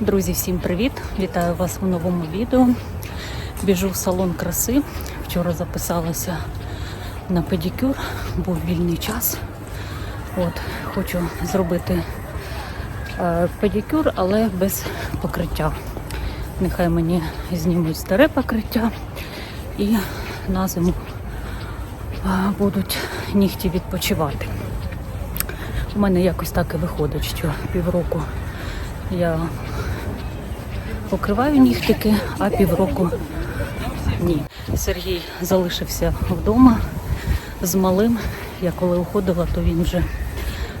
Друзі, всім привіт! Вітаю вас у новому відео. Біжу в салон краси. Вчора записалася на педикюр, був вільний час. От, хочу зробити е, педикюр, але без покриття. Нехай мені знімуть старе покриття і на зиму е, будуть нігті відпочивати. У мене якось так і виходить, що півроку я покриваю нігтики, а півроку ні. Сергій залишився вдома з малим. Я коли уходила, то він вже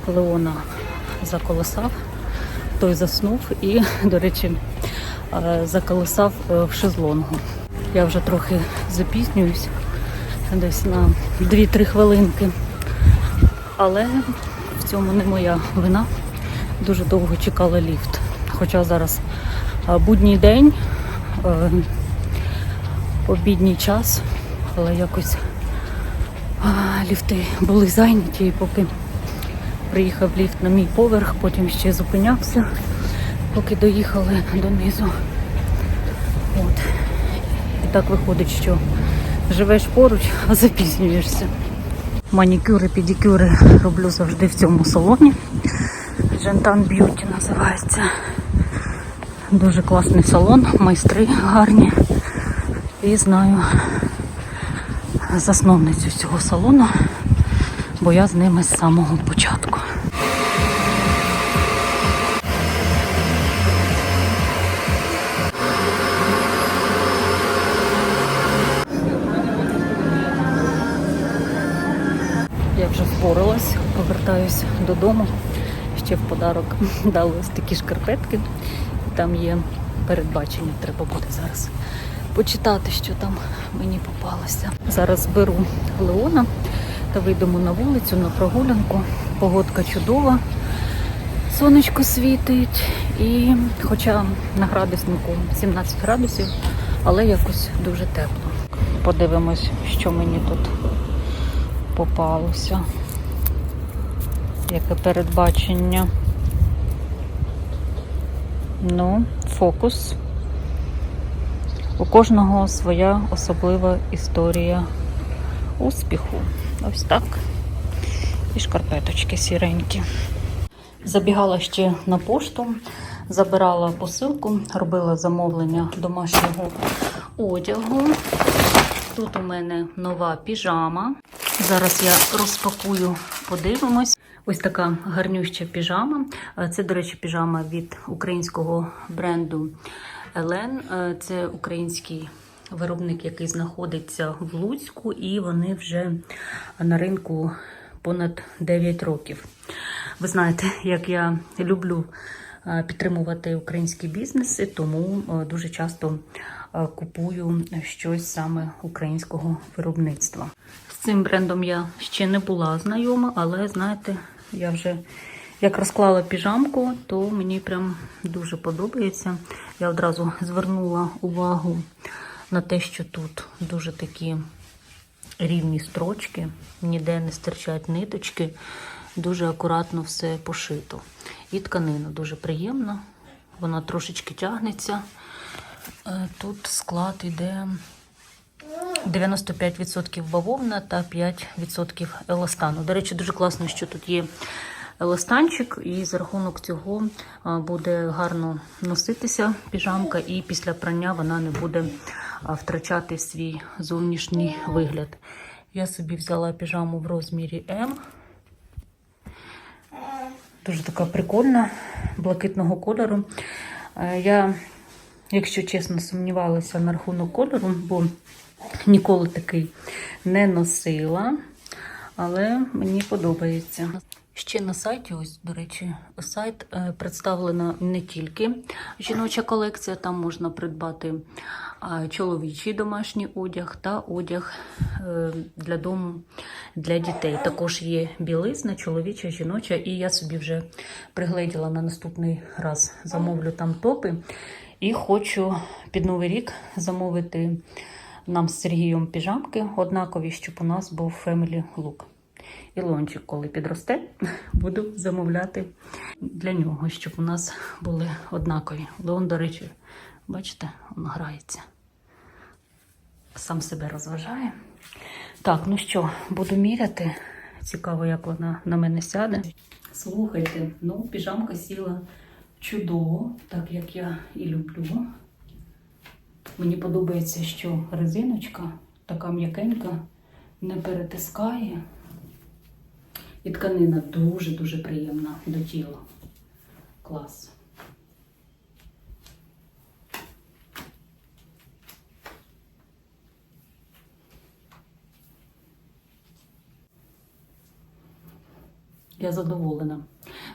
Леона заколосав, той заснув і, до речі, е, заколосав е, в шезлонгу. Я вже трохи запізнююсь, десь на 2-3 хвилинки. Але в цьому не моя вина. Дуже довго чекала ліфт. Хоча зараз будній день, е, обідній час, але якось ліфти були зайняті, і поки приїхав ліфт на мій поверх, потім ще зупинявся, поки доїхали донизу. От. І так виходить, що живеш поруч, а запізнюєшся. Манікюри, педикюри роблю завжди в цьому салоні. Жентан Б'юті називається. Дуже класний салон, майстри гарні. І знаю засновницю цього салону, бо я з ними з самого початку. Я вже впоралась, повертаюсь додому. Ще в подарок дали ось такі шкарпетки. Там є передбачення, треба буде зараз почитати, що там мені попалося. Зараз беру Леона та вийдемо на вулицю на прогулянку. Погодка чудова, сонечко світить, і хоча на градуснику 17 градусів, але якось дуже тепло. Подивимось, що мені тут попалося. Яке передбачення. Ну, фокус. У кожного своя особлива історія успіху. Ось так. І шкарпеточки сіренькі. Забігала ще на пошту, забирала посилку, робила замовлення домашнього одягу. Тут у мене нова піжама. Зараз я розпакую, подивимось. Ось така гарнюща піжама. Е, Це, до речі, піжама від українського бренду Елен. Е, Це український виробник, який знаходиться в Луцьку, і вони вже на ринку понад 9 років. Ви знаєте, як я люблю е, підтримувати українські бізнеси, тому дуже часто купую щось саме українського виробництва. З цим брендом я ще не була знайома, але знаєте, я вже як розклала піжамку, то мені прям дуже подобається. Я одразу звернула увагу на те, що тут дуже такі рівні строчки, ніде не стирчать ниточки, дуже акуратно все пошито. І тканина дуже приємна, вона трошечки тягнеться. Е, Тут склад іде 95% бавовна та 5% еластану. До речі, дуже класно, що тут є еластанчик, і за рахунок цього буде гарно носитися піжамка, і після прання вона не буде втрачати свій зовнішній вигляд. Я собі взяла піжаму в розмірі М. Дуже така прикольна, блакитного кольору. Е, Я, якщо чесно, сумнівалася на рахунок кольору, бо ніколи такий не носила, але мені подобається. Ще на сайті, ось, до речі, сайт е, представлена не тільки жіноча колекція, там можна придбати чоловічий домашній одяг та одяг е, для дому для дітей. Також є білизна, чоловіча, жіноча, і я собі вже пригледіла на наступний раз. Замовлю там топи. І хочу під новий рік замовити нам з Сергієм піжамки однакові, щоб у нас був Family Look. І лончик, коли підросте, буду замовляти для нього, щоб у нас були однакові. Леон, до речі, бачите, він грається. Сам себе розважає. Так, ну що, буду міряти. Цікаво, як вона на мене сяде. Слухайте, ну, піжамка сіла чудово, так як я і люблю. Мені подобається, що резиночка така м'якенька, не перетискає. І тканина дуже-дуже приємна до тіла. Клас. Я задоволена.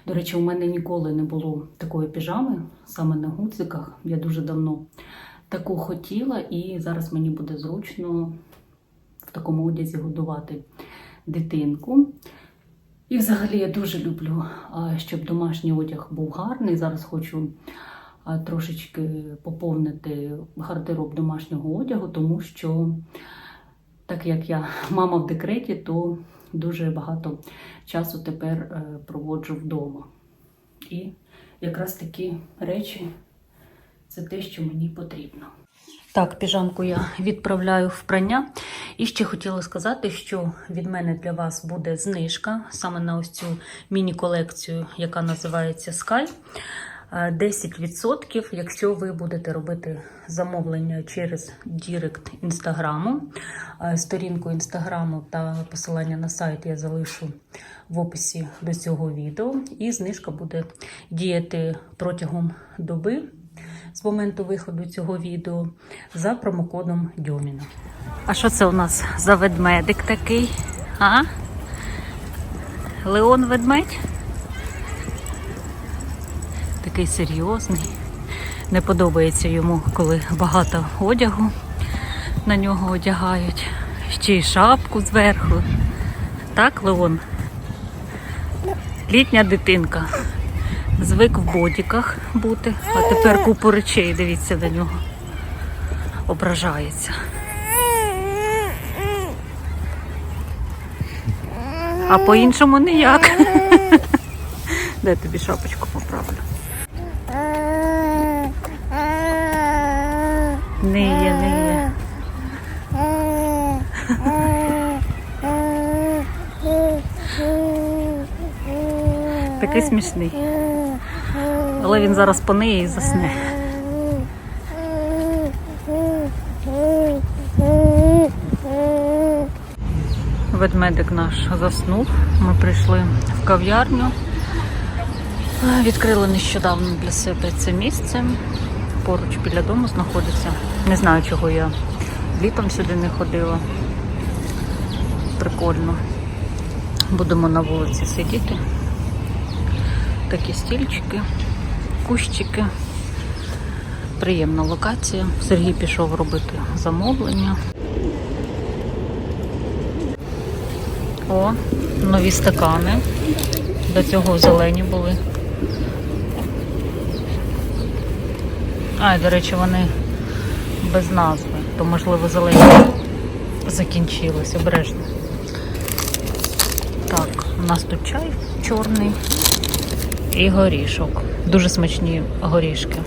До речі, у мене ніколи не було такої піжами, саме на гудзиках. Я дуже давно таку хотіла, і зараз мені буде зручно в такому одязі годувати дитинку. І взагалі я дуже люблю, щоб домашній одяг був гарний. Зараз хочу трошечки поповнити гардероб домашнього одягу, тому що, так як я мама в декреті, то дуже багато часу тепер е, проводжу вдома. І якраз такі речі це те, що мені потрібно. Так, піжамку я відправляю в прання. І ще хотіла сказати, що від мене для вас буде знижка саме на ось цю міні-колекцію, яка називається Sky. Е, 10%, якщо ви будете робити замовлення через Дірект інстаграму. Е, Сторінку інстаграму та посилання на сайт я залишу в описі до цього відео. І знижка буде діяти протягом доби з моменту виходу цього відео за промокодом Дьоміна. А що це у нас за ведмедик такий? А? Леон ведмедь? Такий серйозний. Не подобається йому, коли багато одягу на нього одягають. Ще й шапку зверху. Так, Леон? Літня дитинка. Звик в бодіках бути, а тепер купу речей, дивіться на нього. Ображається. А по-іншому ніяк. Дай тобі шапочку поправлю. Не є, не є. Такий смішний. Але він зараз по неї і засне. Ведмедик наш заснув. Ми прийшли в кав'ярню. Відкрили нещодавно для себе це місце. Поруч біля дому знаходиться. Не знаю, чого я літом сюди не ходила. Прикольно. Будемо на вулиці сидіти. Такі стільчики, кущики. Приємна локація. Сергій пішов робити замовлення. О, нові стакани. До цього зелені були. А, і, до речі, вони без назви, то можливо зелені закінчились обережно. Так, у нас тут чай чорний і горішок. Дуже смачні горішки.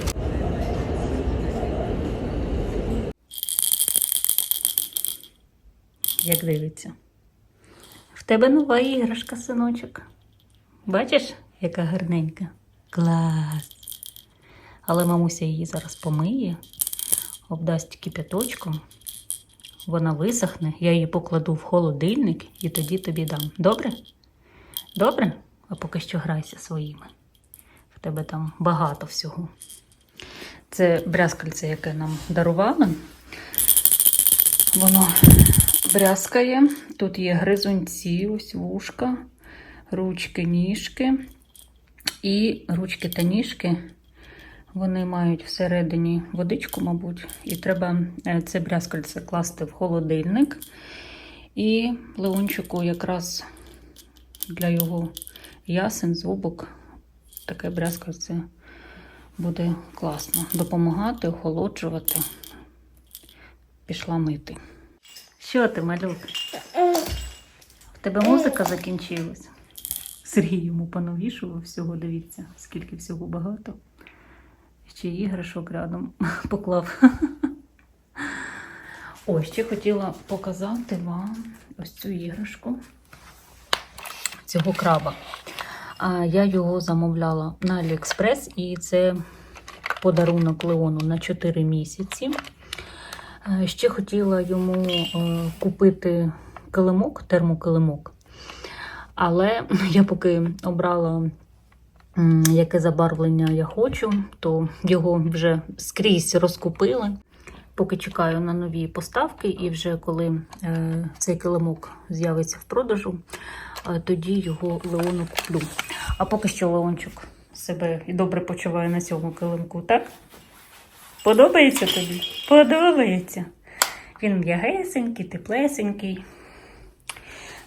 Як дивиться. В тебе нова іграшка, синочок. Бачиш, яка гарненька? Клас. Але мамуся її зараз помиє, обдасть кипяточком. Вона висохне, я її покладу в холодильник і тоді тобі дам. Добре? Добре? А поки що грайся своїми. Тебе там багато всього. Це брязкальце, яке нам дарували. Воно брязкає. Тут є гризунці, ось вушка, ручки, ніжки. І ручки та ніжки. Вони мають всередині водичку, мабуть, і треба е, це брязкальце класти в холодильник. І Леончику якраз для його ясен, зубок, таке брязкальце буде класно. Допомагати, охолоджувати. Пішла мити. Що ти, малюк? В тебе музика закінчилась. Сергій йому понавішував всього, дивіться, скільки всього багато. Ще іграшок рядом поклав. О, ще хотіла показати вам ось цю іграшку цього краба. А я його замовляла на Аліекспрес, і це подарунок Леону на 4 місяці. Е, Ще хотіла йому е, купити килимок, термокилимок. Але я поки обрала, яке забарвлення я хочу, то його вже скрізь розкупили. Поки чекаю на нові поставки, і вже коли е, цей килимок з'явиться в продажу, е, тоді його Леону куплю. А поки що Леончик себе і добре почуває на цьому килимку, так? Подобається тобі? Подобається. Він м'ягесенький, теплесенький.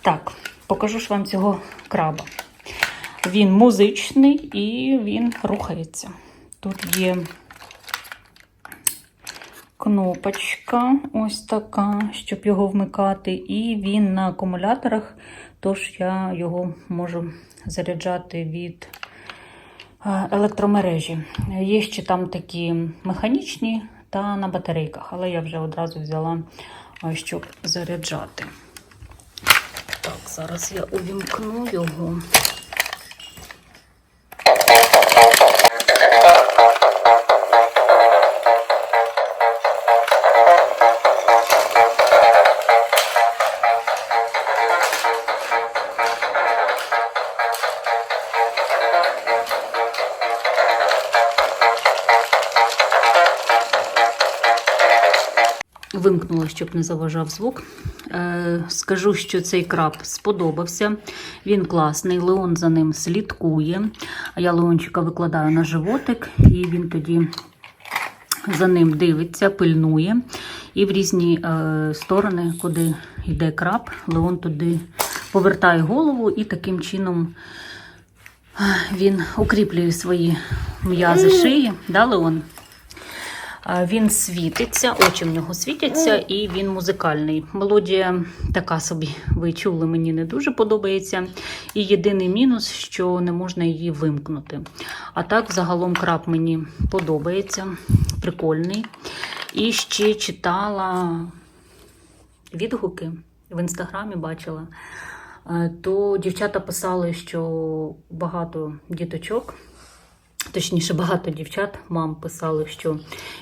Так, покажу ж вам цього краба. Він музичний і він рухається. Тут є кнопочка, ось така, щоб його вмикати, і він на акумуляторах, тож я його можу заряджати від електромережі. Є ще там такі механічні та на батарейках, але я вже одразу взяла, щоб заряджати. Так, зараз я увімкну його. Вимкнула, щоб не заважав звук. Е, скажу, що цей краб сподобався. Він класний, Леон за ним слідкує. А я Леончика викладаю на животик, і він тоді за ним дивиться, пильнує. І в різні е, сторони, куди йде краб, Леон туди повертає голову і таким чином е, він укріплює свої м'язи шиї. Да, Леон? Він світиться, очі в нього світяться, і він музикальний. Мелодія така собі, ви чули, мені не дуже подобається. І єдиний мінус, що не можна її вимкнути. А так, загалом, краб мені подобається, прикольний. І ще читала відгуки в інстаграмі бачила. Е, То дівчата писали, що багато діточок. Точніше, багато дівчат, мам писали, що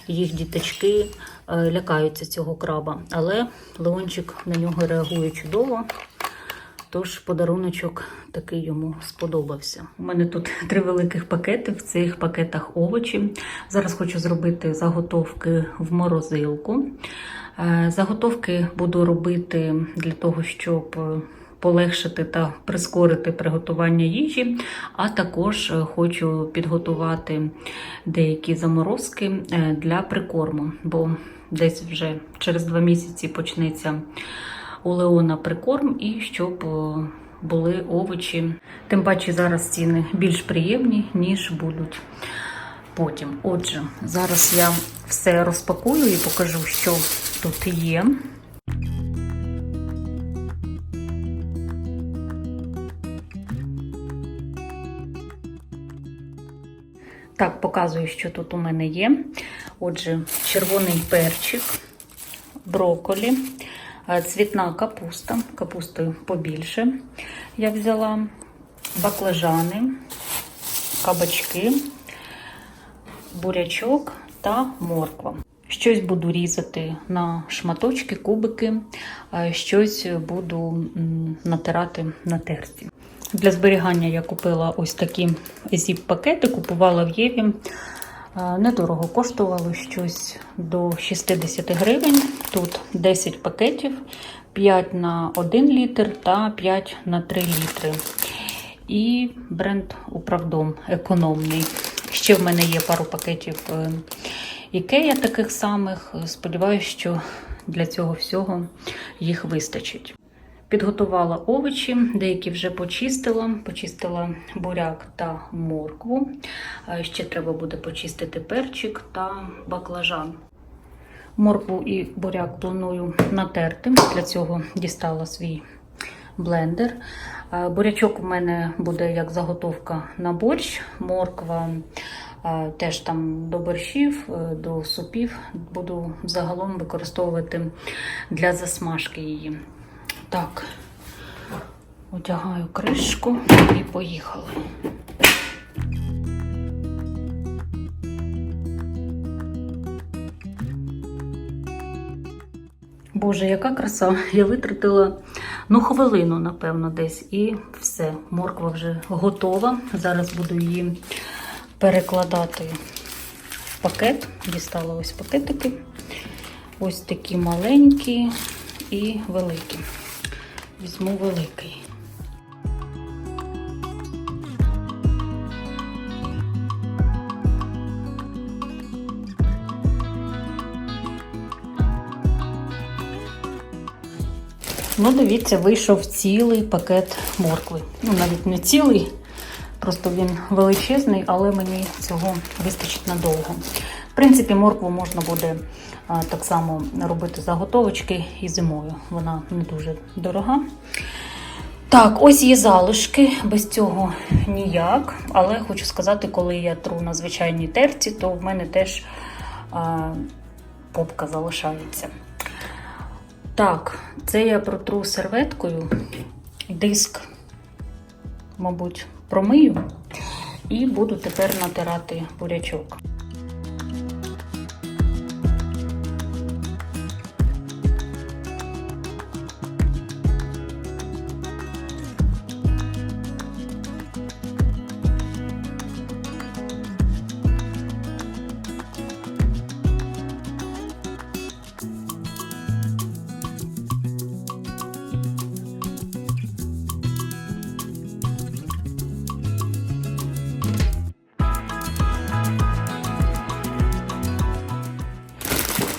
їх діточки е, лякаються цього краба. Але Леончик на нього реагує чудово. Тож подаруночок такий йому сподобався. У мене тут три великих пакети. В цих пакетах овочі. Зараз хочу зробити заготовки в морозилку. Е, Заготовки буду робити для того, щоб полегшити та прискорити приготування їжі, а також е, хочу підготувати деякі заморозки е, для прикорму, бо десь вже через два місяці почнеться у Леона прикорм і щоб е, були овочі. Тим паче зараз ціни більш приємні, ніж будуть потім. Отже, зараз я все розпакую і покажу, що тут є. Так, показую, що тут у мене є. Отже, червоний перчик, броколі, е, цвітна капуста, капустою побільше я взяла, баклажани, кабачки, бурячок та морква. Щось буду різати на шматочки, кубики, щось буду натирати на терці. Для зберігання я купила ось такі зіп-пакети, купувала в Єві. Е, Недорого коштувало щось до 60 гривень. Тут 10 пакетів, 5 на 1 літр та 5 на 3 літри. І бренд Управдом економний. Ще в мене є пару пакетів е, Ікея таких самих. Сподіваюсь, що для цього всього їх вистачить. Підготувала овочі, деякі вже почистила. Почистила буряк та моркву. Е, Ще треба буде почистити перчик та баклажан. Моркву і буряк планую натерти. Для цього дістала свій блендер. Е, Бурячок у мене буде як заготовка на борщ, морква е, теж там до борщів, до супів. Буду загалом використовувати для засмажки її. Так, одягаю кришку і поїхали. Боже, яка краса! Я витратила ну хвилину, напевно, десь, і все. Морква вже готова. Зараз буду її перекладати в пакет. Дістала ось пакетики. Ось такі маленькі і великі. Візьму великий. Ну, дивіться, вийшов цілий пакет моркви. Ну, навіть не цілий, просто він величезний, але мені цього вистачить надовго. Принципі, моркву можна буде так само робити заготовочки і зимою. Вона не дуже дорога. Так, ось є залишки, без цього ніяк. Але хочу сказати, коли я тру на звичайній терці, то в мене теж а, попка залишається. Так, це я протру серветкою, диск, мабуть, промию і буду тепер натирати бурячок.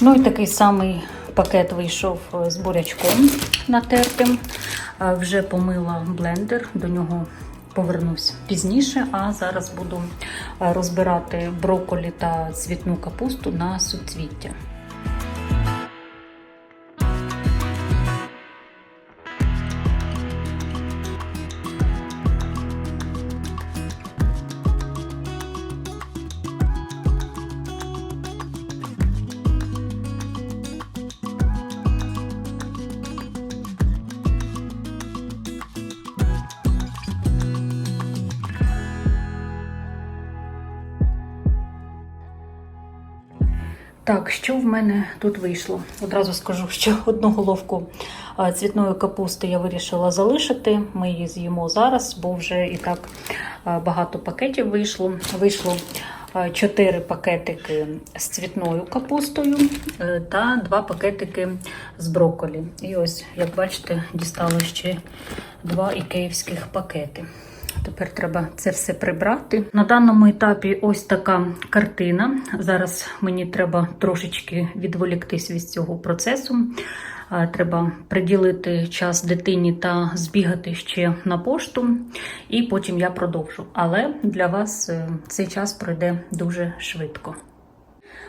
Ну і такий самий пакет вийшов з бурячком натертим. Вже помила блендер, до нього повернусь пізніше, а зараз буду розбирати брокколі та цвітну капусту на суцвіття. Так, що в мене тут вийшло? Одразу скажу, що одну головку цвітної капусти я вирішила залишити. Ми її з'їмо зараз, бо вже і так багато пакетів вийшло. Вийшло 4 пакетики з цвітною капустою е, та 2 пакетики з брокколі. І ось, як бачите, дістала ще 2 ікеївських пакети. Тепер треба це все прибрати. На даному етапі ось така картина. Зараз мені треба трошечки відволіктись від цього процесу. Треба приділити час дитині та збігати ще на пошту, і потім я продовжу. Але для вас е, цей час пройде дуже швидко.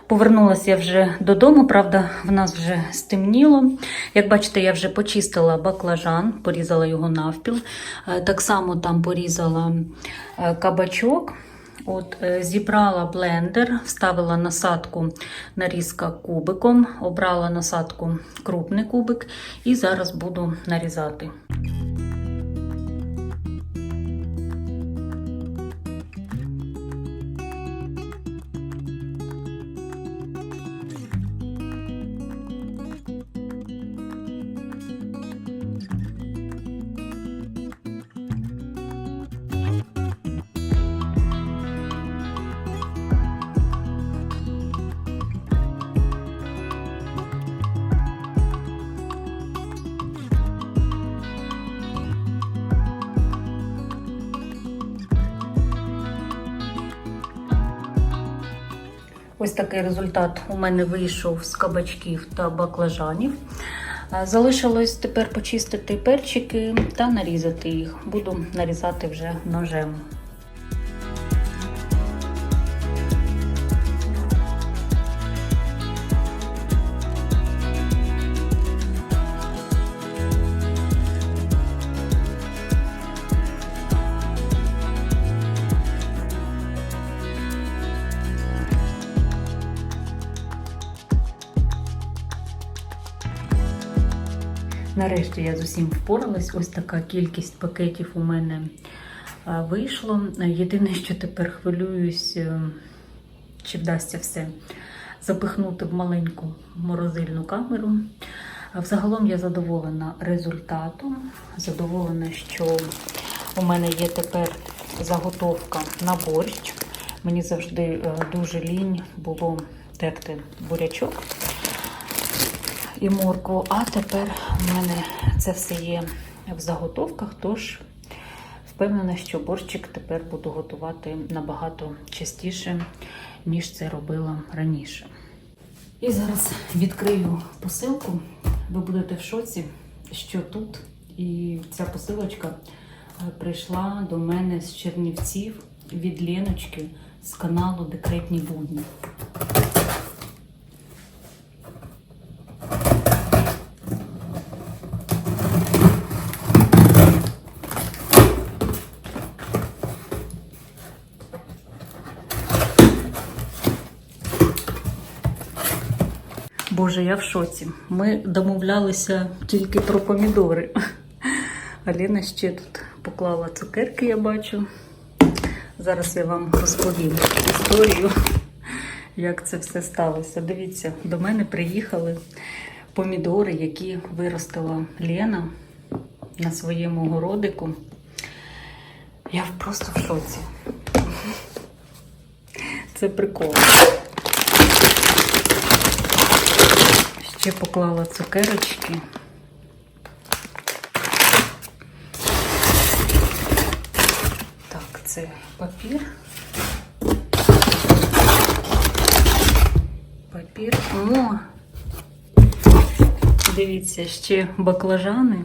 Повернулася я вже додому, правда, в нас вже стемніло. Як бачите, я вже почистила баклажан, порізала його навпіл. Е, Так само там порізала е, кабачок. От, е, Зібрала блендер, вставила насадку нарізка кубиком, обрала насадку крупний кубик і зараз буду нарізати. Ось такий результат у мене вийшов з кабачків та баклажанів. Е, Залишилось тепер почистити перчики та нарізати їх. Буду нарізати вже ножем. Нарешті я з усім впоралась. Ось така кількість пакетів у мене вийшло. Єдине, що тепер хвилююсь, е, чи вдасться все запихнути в маленьку морозильну камеру. А Взагалом я задоволена результатом. Задоволена, що у мене є тепер заготовка на борщ. Мені завжди е, дуже лінь було терти бурячок і моркву. А тепер у мене це все є в заготовках, тож впевнена, що борщик тепер буду готувати набагато частіше, ніж це робила раніше. І зараз відкрию посилку. Ви будете в шоці, що тут. І ця посилочка е, прийшла до мене з Чернівців від Леночки з каналу Декретні будні. Боже, я в шоці. Ми домовлялися тільки про помідори. Аліна ще тут поклала цукерки, я бачу. Зараз я вам розповім історію, як це все сталося. Дивіться, до мене приїхали помідори, які виростила Лена на своєму городику. Я просто в шоці. Це прикол. Ще поклала цукерочки. Так, це папір. Папір. О! Дивіться, ще баклажани.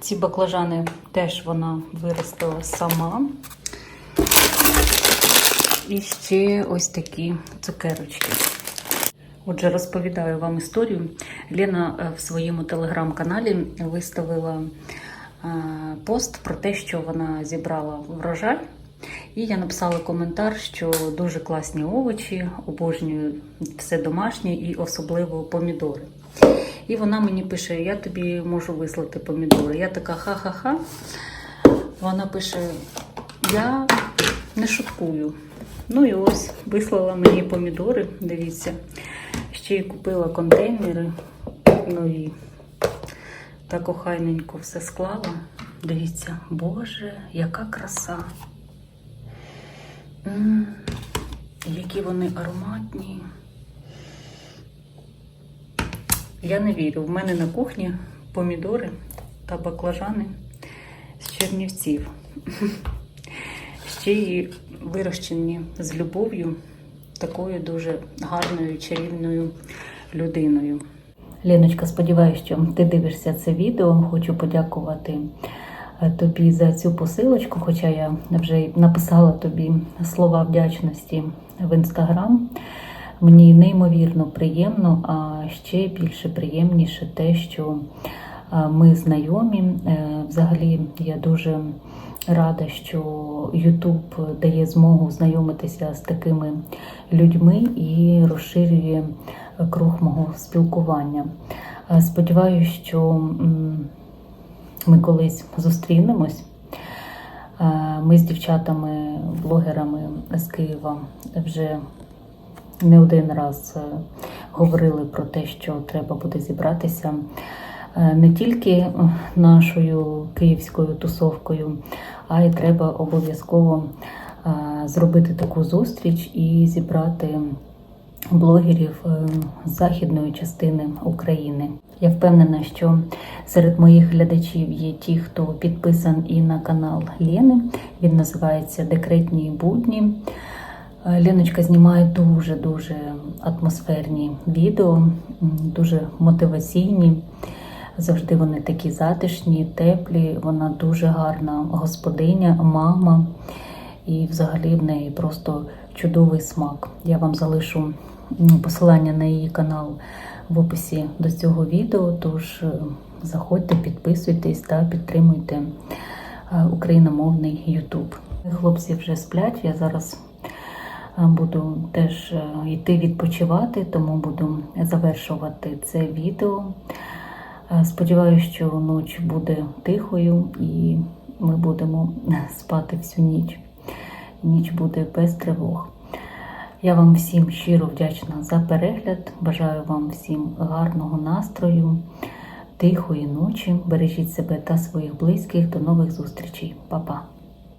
Ці баклажани теж вона виростила сама. І ще ось такі цукерочки. Отже, розповідаю вам історію. Лена е, в своєму телеграм-каналі виставила е, пост про те, що вона зібрала врожай. І я написала коментар, що дуже класні овочі, обожнюю все домашнє і особливо помідори. І вона мені пише: Я тобі можу вислати помідори. Я така ха-ха-ха. Вона пише: Я не шуткую. Ну і ось вислала мені помідори, дивіться. Ще й купила контейнери нові. Так охайненько все склала. Дивіться, Боже, яка краса. М -м, які вони ароматні. Я не вірю. В мене на кухні помідори та баклажани з чернівців. Ще й вирощені з любов'ю такою дуже гарною чарівною людиною. Леночка, сподіваюся, що ти дивишся це відео. Хочу подякувати е, тобі за цю посилочку, хоча я вже написала тобі слова вдячності в інстаграм. Мені неймовірно приємно, а ще більше приємніше те, що е, ми знайомі. Е, Взагалі, я дуже рада, що YouTube дає змогу знайомитися з такими людьми і розширює круг мого спілкування. Е, Сподіваюся, що ми колись зустрінемось. Е, Ми з дівчатами, блогерами з Києва вже не один раз е, говорили про те, що треба буде зібратися не тільки нашою київською тусовкою, а й треба обов'язково е, зробити таку зустріч і зібрати блогерів е, з західної частини України. Я впевнена, що серед моїх глядачів є ті, хто підписан і на канал Лєни. Він називається Декретні будні. Е, Леночка знімає дуже-дуже атмосферні відео, дуже мотиваційні. Завжди вони такі затишні, теплі. Вона дуже гарна господиня, мама. І взагалі в неї просто чудовий смак. Я вам залишу посилання на її канал в описі до цього відео. Тож е, заходьте, підписуйтесь та підтримуйте е, україномовний YouTube. Хлопці вже сплять. Я зараз е, буду теж йти відпочивати, тому буду завершувати це відео. Е, Сподіваюся, що ніч буде тихою і ми будемо спати всю ніч. Ніч буде без тривог. Я вам всім щиро вдячна за перегляд. Бажаю вам всім гарного настрою, тихої ночі. Бережіть себе та своїх близьких. До нових зустрічей. Па-па!